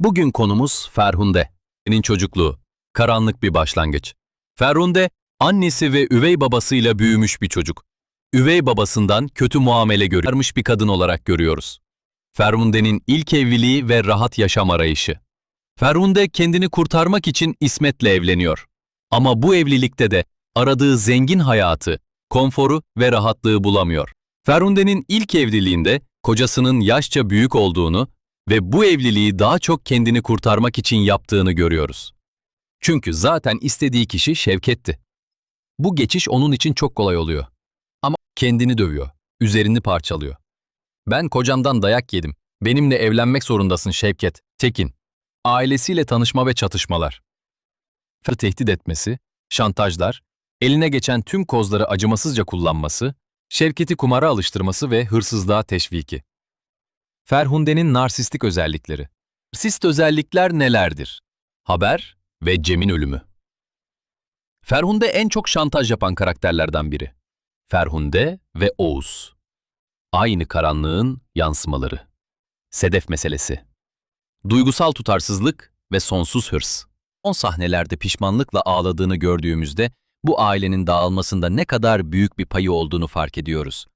Bugün konumuz Ferhunde'nin çocukluğu. Karanlık bir başlangıç. Ferhunde, annesi ve üvey babasıyla büyümüş bir çocuk. Üvey babasından kötü muamele görmüş bir kadın olarak görüyoruz. Ferhunde'nin ilk evliliği ve rahat yaşam arayışı. Ferhunde kendini kurtarmak için İsmet'le evleniyor. Ama bu evlilikte de aradığı zengin hayatı, konforu ve rahatlığı bulamıyor. Ferhunde'nin ilk evliliğinde kocasının yaşça büyük olduğunu ve bu evliliği daha çok kendini kurtarmak için yaptığını görüyoruz. Çünkü zaten istediği kişi Şevket'ti. Bu geçiş onun için çok kolay oluyor. Ama kendini dövüyor, üzerini parçalıyor. Ben kocamdan dayak yedim. Benimle evlenmek zorundasın Şevket, Tekin. Ailesiyle tanışma ve çatışmalar. Fer tehdit etmesi, şantajlar, eline geçen tüm kozları acımasızca kullanması, Şevket'i kumara alıştırması ve hırsızlığa teşviki. Ferhunde'nin narsistik özellikleri. Narsist özellikler nelerdir? Haber ve Cem'in ölümü. Ferhunde en çok şantaj yapan karakterlerden biri. Ferhunde ve Oğuz. Aynı karanlığın yansımaları. Sedef meselesi. Duygusal tutarsızlık ve sonsuz hırs. Son sahnelerde pişmanlıkla ağladığını gördüğümüzde bu ailenin dağılmasında ne kadar büyük bir payı olduğunu fark ediyoruz.